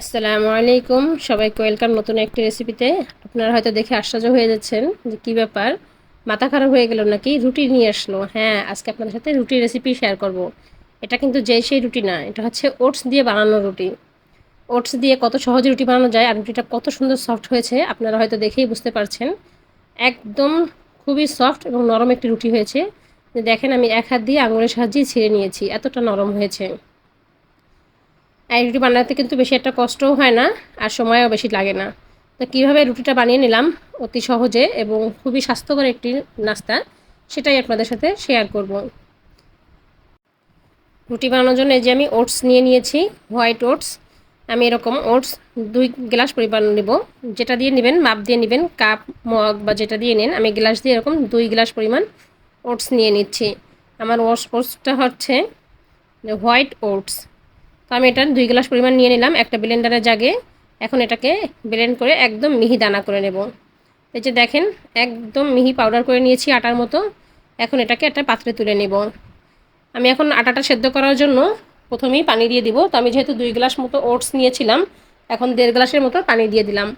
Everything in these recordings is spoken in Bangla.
আসসালামু আলাইকুম। সবাইকে ওয়েলকাম নতুন একটি রেসিপিতে। আপনারা হয়তো দেখে আশ্চর্য হয়ে যাচ্ছেন যে কী ব্যাপার। মাথা খারাপ হয়ে গেল নাকি? রুটি নিয়ে আসলো। হ্যাঁ আজকে আপনাদের সাথে রুটির রেসিপি শেয়ার করব। এটা কিন্তু যেই সেই রুটি না, এটা হচ্ছে ওটস দিয়ে বানানো রুটি। ওটস দিয়ে কত সহজে রুটি বানানো যায় আর রুটিটা কত সুন্দর সফট হয়েছে, আপনারা হয়তো দেখেই বুঝতে পারছেন। একদম খুবই সফট এবং নরম একটি রুটি হয়েছে। দেখেন আমি এক হাত দিয়ে আঙুলের সাহায্যেই ছিঁড়ে নিয়েছি, এতটা নরম হয়েছে। এই রুটি বানাতে কিন্তু বেশি একটা কষ্টও হয় না আর সময়ও বেশি লাগে না। তো কীভাবে রুটিটা বানিয়ে নিলাম অতি সহজে এবং খুবই স্বাস্থ্যকর একটি নাস্তা, সেটাই আপনাদের সাথে শেয়ার করব। রুটি বানানোর জন্য যে আমি ওটস নিয়ে নিয়েছি হোয়াইট ওটস আমি এরকম ওটস দুই গ্লাস পরিমাণ নেব। যেটা দিয়ে নেবেন, মাপ দিয়ে নেবেন, কাপ, মগ বা যেটা দিয়ে নেন, আমি গ্লাস দিয়ে এরকম দুই গ্লাস পরিমাণ ওটস নিয়ে নিচ্ছি। আমার ওটস ওটসটা হচ্ছে হোয়াইট ওটস তো আমি এটা দুই গ্লাস পরিমাণ নিয়ে নিলাম, একটা ব্লেন্ডারের জাগে। এখন এটাকে ব্লেন্ড করে একদম মিহি দানা করে নেব। এই যে দেখেন, একদম মিহি পাউডার করে নিয়েছি আটার মতো। এখন এটাকে একটা পাত্রে তুলে নেব। আমি এখন আটাটা সেদ্ধ করার জন্য প্রথমেই পানি দিয়ে দিব। তো আমি যেহেতু দুই গ্লাস মতো ওটস নিয়েছিলাম, এখন দেড় গ্লাসের মতো পানি দিয়ে দিলাম।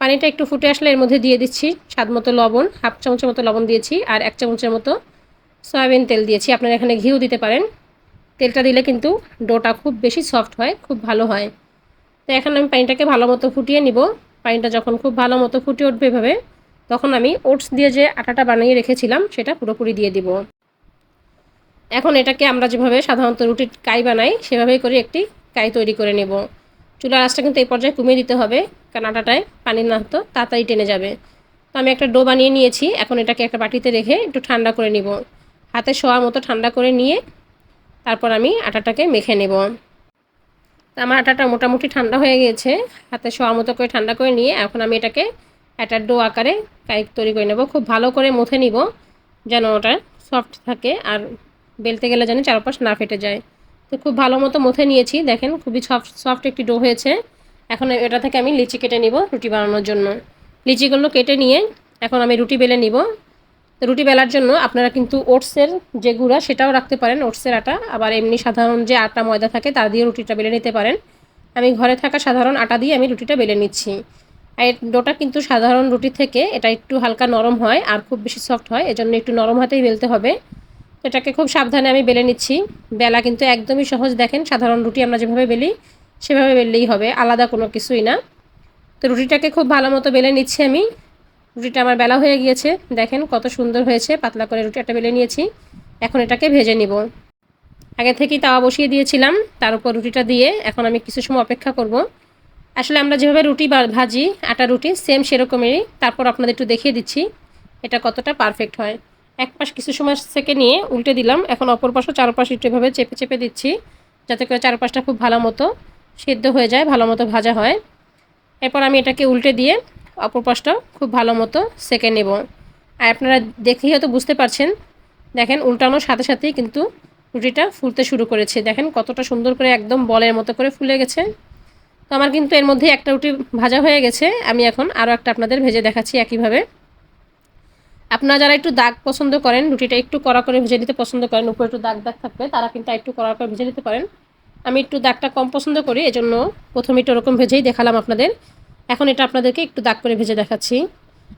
পানিটা একটু ফুটে আসলে এর মধ্যে দিয়ে দিচ্ছি স্বাদ মতো লবণ, হাফ চামচের মতো লবণ দিয়েছি আর এক চামচের মতো সয়াবিন তেল দিয়েছি। আপনারা এখানে ঘিও দিতে পারেন। তেলটা দিলে কিন্তু ডোটা খুব বেশি সফট হয়, খুব ভালো হয়। তো এখন আমি পানিটাকে ভালো মতো ফুটিয়ে নিব। পানিটা যখন খুব ভালো মতো ফুটে উঠবে এভাবে, তখন আমি ওটস দিয়ে যে আটাটা বানিয়ে রেখেছিলাম, সেটা পুরোপুরি দিয়ে দিব। এখন এটাকে আমরা যেভাবে সাধারণত রুটির কাই বানাই, সেভাবেই করে একটি কাই তৈরি করে নেব। চুলার আঁচটা কিন্তু এই পর্যায়ে কমিয়ে দিতে হবে, কারণ আটাটায় পানি না হতো, তাড়াতাড়ি টেনে যাবে। তো আমি একটা ডো বানিয়ে নিয়েছি, এখন এটাকে একটা বাটিতে রেখে একটু ঠান্ডা করে নিব। হাতে শোয়ার মতো ঠান্ডা করে নিয়ে তারপর আমি আটাটাকে মেখে নেব। আমার আটাটা মোটামুটি ঠান্ডা হয়ে গিয়েছে। হাতে শোয়া মতো করে ঠান্ডা করে নিয়ে এখন আমি এটাকে একটা ডো আকারে কাইক তৈরি করে নেব। খুব ভালো করে মুথে নিব যেন ওটা সফট থাকে আর বেলতে গেলে যেন চারপাশ না ফেটে যায়। তো খুব ভালো মতো মুথে নিয়েছি, দেখেন খুবই সফট সফট একটি ডো হয়েছে। এখন এটা থেকে আমি লিচি কেটে নিব রুটি বানানোর জন্য। লিচিগুলো কেটে নিয়ে এখন আমি রুটি বেলে নিব। রুটি বেলার জন্য আপনারা কিন্তু ওটসের যে গুঁড়া, সেটাও রাখতে পারেন, ওটসের আটা। আবার এমনি সাধারণ যে আটা ময়দা থাকে, তা দিয়ে রুটিটা বেলে নিতে পারেন। আমি ঘরে থাকা সাধারণ আটা দিয়ে আমি রুটিটা বেলে নিচ্ছি। আর ডোটা কিন্তু সাধারণ রুটি থেকে এটা একটু হালকা নরম হয় আর খুব বেশি সফট হয়, এজন্য একটু নরম হাতেই বেলতে হবে। এটাকে খুব সাবধানে আমি বেলে নিচ্ছি। বেলা কিন্তু একদমই সহজ। দেখেন, সাধারণ রুটি আমরা যেভাবে বেলি, সেভাবে বেললেই হবে, আলাদা কোনো কিছুই না। তো রুটিটাকে খুব ভালো মতো বেলে নিচ্ছি আমি। রুটিটা আমার বেলা হয়ে গিয়েছে। দেখেন কত সুন্দর হয়েছে, পাতলা করে রুটি একটা বেলে নিয়েছি। এখন এটাকে ভেজে নিব। আগে থেকেই তাওয়া বসিয়ে দিয়েছিলাম, তার উপর রুটিটা দিয়ে এখন আমি কিছু সময় অপেক্ষা করব। আসলে আমরা যেভাবে রুটি ভাজি, আটা রুটি সেম সেরকমেরই তারপর আপনাদের একটু দেখিয়ে দিচ্ছি, এটা কতটা পারফেক্ট হয়। এক পাশ কিছু সময় থেকে নিয়ে উল্টে দিলাম। এখন অপর পাশও চারপাশ একটু এভাবে চেপে চেপে দিচ্ছি, যাতে করে চারপাশটা খুব ভালো মতো সেদ্ধ হয়ে যায়, ভালো মতো ভাজা হয়। এরপর আমি এটাকে উল্টে দিয়ে অপর পাশটা খুব ভালো মতো সেকে নেব। আর আপনারা দেখেই হয়তো বুঝতে পারছেন, দেখেন উল্টানোর সাথে সাথেই কিন্তু রুটিটা ফুলতে শুরু করেছে। দেখেন কতটা সুন্দর করে একদম বলের মতো করে ফুলে গেছে। তো আমার কিন্তু এর মধ্যে একটা রুটি ভাজা হয়ে গেছে। আমি এখন আরও একটা আপনাদের ভেজে দেখাচ্ছি একইভাবে। আপনারা যারা একটু দাগ পছন্দ করেন, রুটিটা একটু কড়া করে ভেজে নিতে পছন্দ করেন, উপরে একটু দাগ দাগ থাকবে, তারা কিন্তু একটু কড়া করে ভেজে নিতে পারেন। আমি একটু দাগটা কম পছন্দ করি, এজন্য প্রথমে একটু ওরকম ভেজেই দেখালাম আপনাদের। এখন এটা আপনাদেরকে একটু দাগ করে ভেজে দেখাচ্ছি।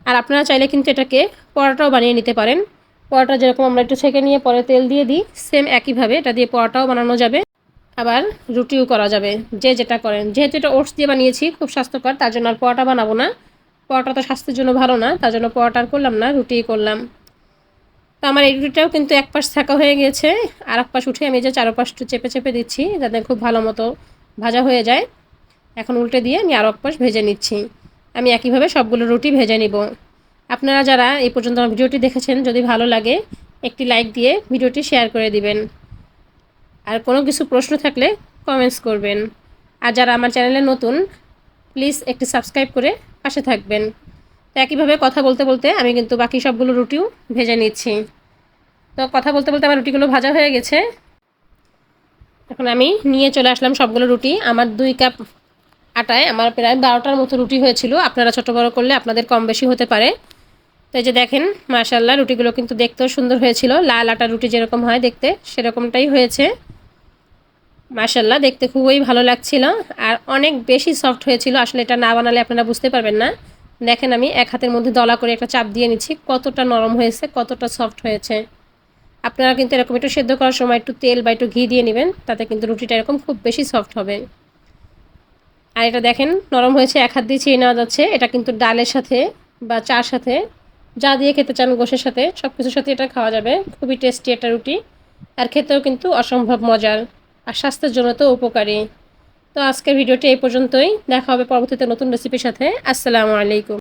আর আপনারা চাইলে কিন্তু এটাকে পরোটাও বানিয়ে নিতে পারেন। পরোটা যেরকম আমরা একটু ছেঁকে নিয়ে পরে তেল দিয়ে দিই সেম একইভাবে এটা দিয়ে পরোটাও বানানো যাবে। আবার রুটিও করা যাবে, যে যেটা করেন। যেহেতু এটা ওটস দিয়ে বানিয়েছি, খুব স্বাস্থ্যকর, তার জন্য আর পরোটা বানাবো না। পরোটা তো স্বাস্থ্যের জন্য ভালো না, তার জন্য পরোটা করলাম না, রুটিই করলাম। তো আমার এই রুটিটাও কিন্তু এক পাশ থাকা হয়ে গেছে আর এক পাশ উঠে আমি যে চারপাশটা চেপে চেপে দিচ্ছি, যাতে খুব ভালো মতো ভাজা হয়ে যায়। এখন উল্টে দিয়ে আমি আরও পাশ ভেজে নিচ্ছি। আমি একইভাবে সবগুলো রুটি ভেজে নিব। আপনারা যারা এই পর্যন্ত আমার ভিডিওটি দেখেছেন, যদি ভালো লাগে, একটি লাইক দিয়ে ভিডিওটি শেয়ার করে দিবেন। আর কোনো কিছু প্রশ্ন থাকলে কমেন্টস করবেন। আর যারা আমার চ্যানেলে নতুন, প্লিজ একটি সাবস্ক্রাইব করে পাশে থাকবেন। তো একইভাবে কথা বলতে বলতে আমি কিন্তু বাকি সবগুলো রুটিও ভেজে নিচ্ছি। তো কথা বলতে বলতে আমার রুটিগুলো ভাজা হয়ে গেছে। এখন আমি নিয়ে চলে আসলাম সবগুলো রুটি। আমার দুই কাপ আটায় আমার প্রায় বারোটার মতো রুটি হয়েছিল। আপনারা ছোটো বড়ো করলে আপনাদের কম বেশি হতে পারে। তো এই যে দেখেন মাশাল্লাহ রুটিগুলো কিন্তু দেখতেও সুন্দর হয়েছিল। লাল আটা রুটি যেরকম হয় দেখতে, সেরকমটাই হয়েছে। মাশাল্লাহ দেখতে খুবই ভালো লাগছিল। আর অনেক বেশি সফট হয়েছিল। আসলে এটা না বানালে আপনারা বুঝতে পারবেন না। দেখেন আমি এক হাতের মধ্যে দলা করে একটা চাপ দিয়ে নিচ্ছি। কতটা নরম হয়েছে, কতটা সফট হয়েছে। আপনারা কিন্তু এরকম একটু সেদ্ধ করার সময় একটু তেল বা একটু ঘি দিয়ে নেবেন, তাতে কিন্তু রুটিটা এরকম খুব বেশি সফট হবে। আর এটা দেখেন, নরম হয়েছে, এক হাত দিয়ে ছিঁড়ে নেওয়া যাচ্ছে। এটা কিন্তু ডালের সাথে বা চার সাথে, যা দিয়ে খেতে চান গোশের সাথে সব কিছুর সাথে এটা খাওয়া যাবে। খুবই টেস্টি একটা রুটি। আর খেতেও কিন্তু অসম্ভব মজার আর স্বাস্থ্যের জন্য তো উপকারী। তো আজকের ভিডিওটি এই পর্যন্তই। দেখা হবে পরবর্তীতে নতুন রেসিপির সাথে। আসসালামু আলাইকুম।